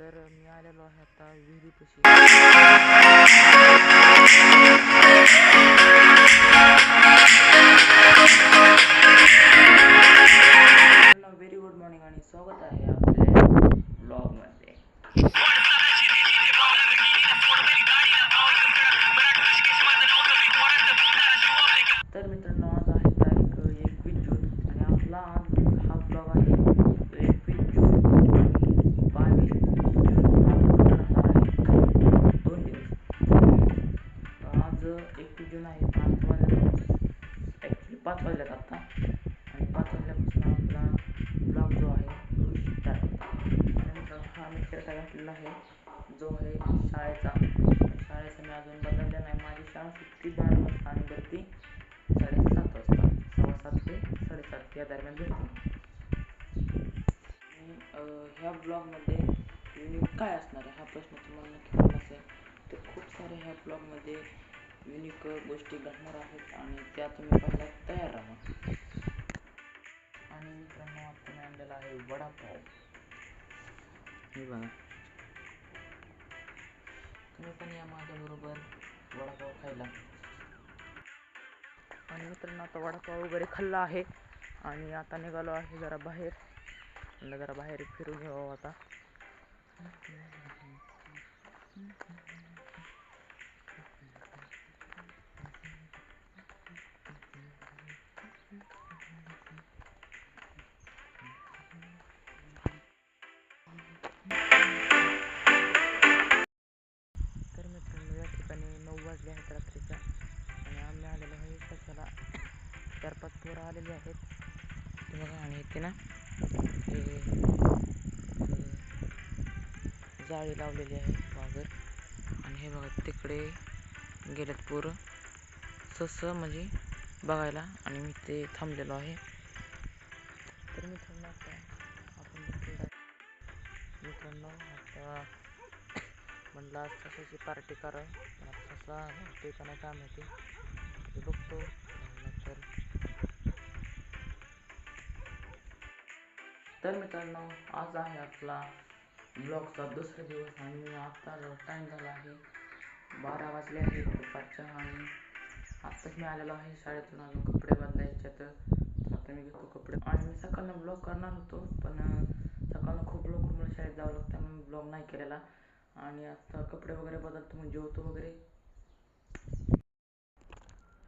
तर मी आलेलो आहे आता विहिरीपाशी. व्हेरी गुड मॉर्निंग आणि स्वागत आहे. शर्ट घातलेला आहे. जो आहे शाळेचा. शाळेचा मी अजून बदलला नाही. माझी शाळा सुट्टी बारा वाजता आणि भरती साडेसात वाजता. सव्वा सात ते साडेसात या दरम्यान भरती. ह्या ब्लॉगमध्ये युनिक काय असणार आहे? हा प्रश्न तुम्हाला नक्की पडला असेल. तर खूप सारे ह्या ब्लॉगमध्ये युनिक गोष्टी घडणार आहेत आणि त्या तुम्ही पाहायला तयार राहा. आणि मित्रांनो आपण आणलेला आहे वडापाव. हे बघा. तुम्ही पण या माझ्याबरोबर वडापाव खायला. आणि मित्रांनो आता वडापाव वगैरे खाल्ला आहे. आणि आता निघालो आहे जरा बाहेर. म्हणलं जरा बाहेर फिरून घ्यावं आता. चार पोरं आलेली आहेत ते बघा आणि इथे ना हे जाळी लावलेली आहे बागर आणि हे बघा तिकडे गेलेत पोरं सस म्हणजे बघायला आणि मी ते थांबलेलो आहे तर मित्रांनो आता आपण देखील मित्रांनो आता म्हणलं आज ससाची पार्टी करा ससा भेटते का नाही काय माहिती ते बघतो तर तर मित्रांनो आज आहे आपला ब्लॉगचा दुसरा दिवस आणि आत्ता टाईम झाला आहे बारा वाजले आहे दुपारच्या आणि आत्ताच मी आलेलो आहे शाळेतून अजून कपडे बदलायचे तर आता मी घेतो कपडे. आणि मी सकाळनं ब्लॉग करणार होतो पण सकाळनं खूप लवकर मला शाळेत जावं लागतं म्हणून ब्लॉग नाही केलेला. आणि आता कपडे वगैरे बदलतो मग जेवतो वगैरे.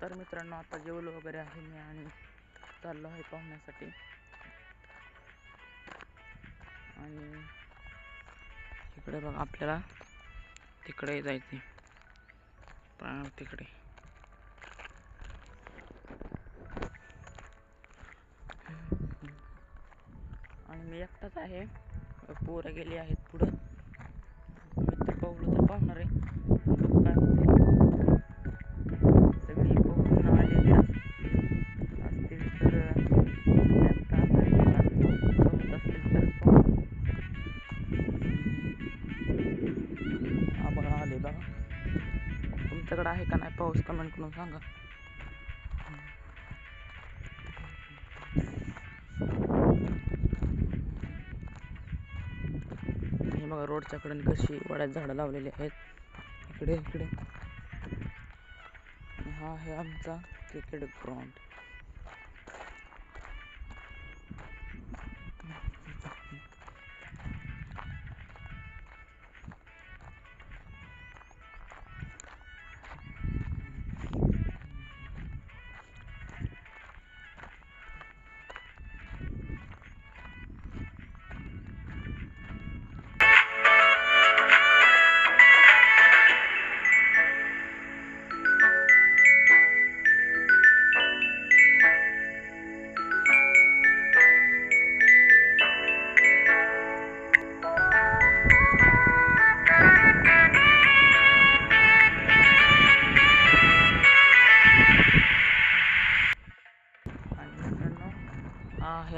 तर मित्रांनो आता जेवलो वगैरे आहे मी आणि चाललो आहे पाहुण्यासाठी. आणि इकडे बघ आपल्याला तिकडे जायचे प्राण तिकडे. आणि मी एकटाच आहे. पोरं गेली आहेत पुढं. मी तर पाहलं तर पाहणार आहे. तुमच्याकडे आहे का नाही? पाऊस कमेंट करून सांगा. हे बघा रोडच्या कडे कशी वड्यात झाडं लावलेली आहेत. इकडे इकडे. हा आहे आमचा क्रिकेट ग्राउंड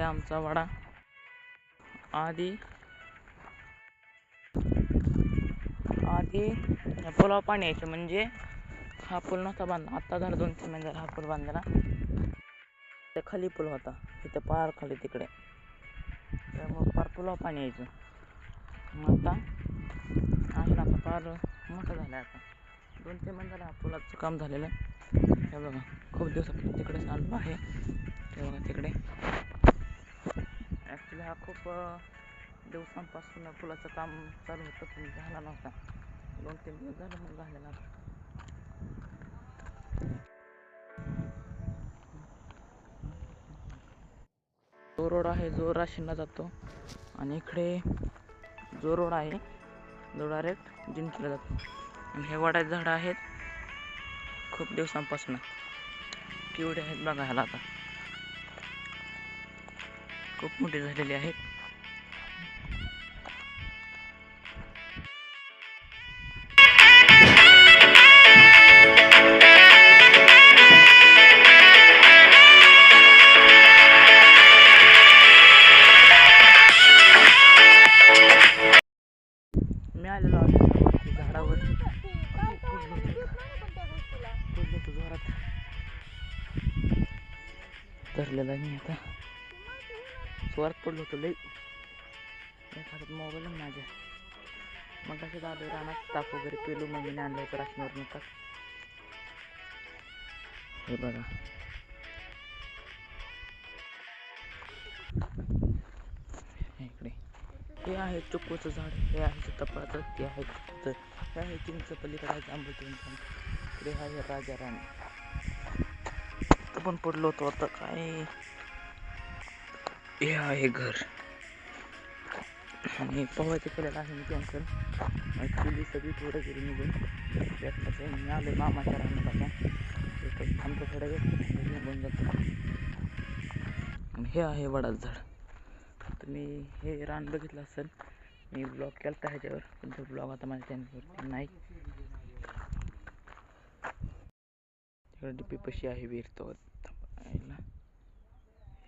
आमचा वाडा. आधी आधी पुलाव पाणी यायचं म्हणजे हा पूल नव्हता बांधला. आत्ता झाला दोन तीन महिने झाला हा पूल बांधला. ते खाली पूल होता. इथे पार खाली तिकडे. त्यामुळे पार पुलाव पाणी यायचं. मग आता आता पार मोठा झाला आता. दोन तीन महिने हा पुलाचं काम झालेलं आहे. हे बघा खूप दिवसापासून तिकडे चालू आहे. हे बघा तिकडे. खूप दिवसांपासून पुलाचं काम चालू होतं पण झाला नव्हता. दोन तीन दिवस झालं मग झालेला आता. जो रोड आहे जो राशींना जातो आणि इकडे जो रोड आहे जो डायरेक्ट जिंकला जातो. आणि हे वडाचे झाडं आहेत खूप दिवसांपासून. केवढे आहेत बघा ह्याला आता. खूप मोठी झालेली आहेत धरलेला मी आता. स्वार्थ पडलो होतो लई. एखाद्यात मोबाईल आहे माझ्या. मग कसे दादू रानात ताप वगैरे पेलो मम्मीने आणलं होतं राशनीवर नका हे बघा. इकडे. हे आहे चिक्कूचं झाड. हे आहे तपाचं ते आहे हे आहे चिंच पलीकडे आहे जांभूळ इकडे आहे राजा राणी. इथं पण पडलो होतो आता काय. हे आहे घर. आणि पोहायचं केलेलं आहे मी कॅन्सल ॲक्च्युली सगळी थोडं घरी निघून त्यातलं मी आलो मामाच्या राहणार आता. थांबतो थोडं वेळ. निघून जातो. आणि हे आहे वडाचं झाड तुम्ही हे रान बघितलं असेल मी ब्लॉग केला होता ह्याच्यावर. पण तो ब्लॉग आता माझ्या चॅनलवर नाही. तिकडे डीपी पशी आहे विहीर तो थांबा,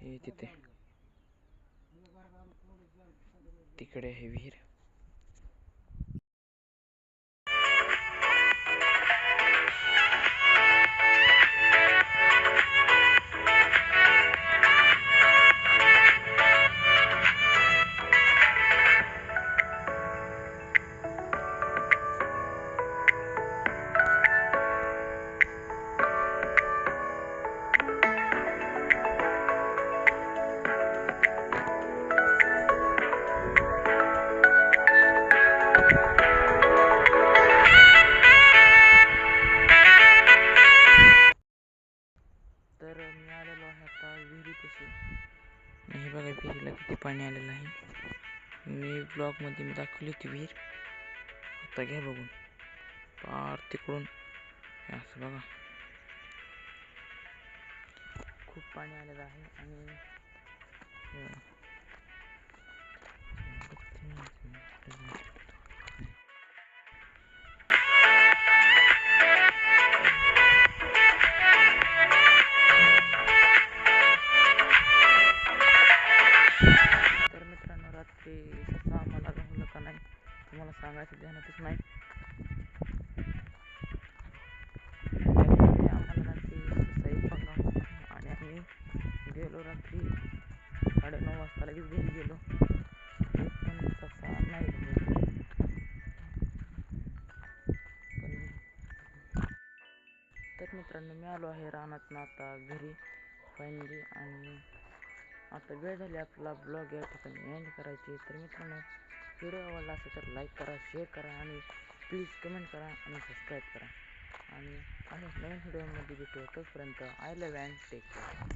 हे तिथे. तिकडे आहे विहीर. विहिरीला किती पाणी आलेलं आहे. मी ब्लॉगमध्ये मी दाखवली होती विहीर. आता घ्या बघून. पार तिकडून. असं बघा. खूप पाणी आलेलं आहे आणि तर मित्रांनो रात्री ससा आम्हाला गावलं का नाही? तुम्हाला सांगायचं ध्यानातच नाही. आम्हाला रात्री ससा एक आणि आम्ही गेलो रात्री साडेनऊ वाजता लगेच घरी गेलो. एक पण ससा नाही पण तर मित्रांनो मी आलो आहे रानातनं आता घरी फायनली आणि आता वेळ झाली आपला ब्लॉग या ठिकाणी एंड करायची. तर मित्रांनो व्हिडिओ आवडला असेल तर लाईक करा शेअर करा आणि प्लीज कमेंट करा आणि सबस्क्राईब करा. आणि अशाच नवीन व्हिडिओमध्ये भेटू. तोपर्यंत I love and take care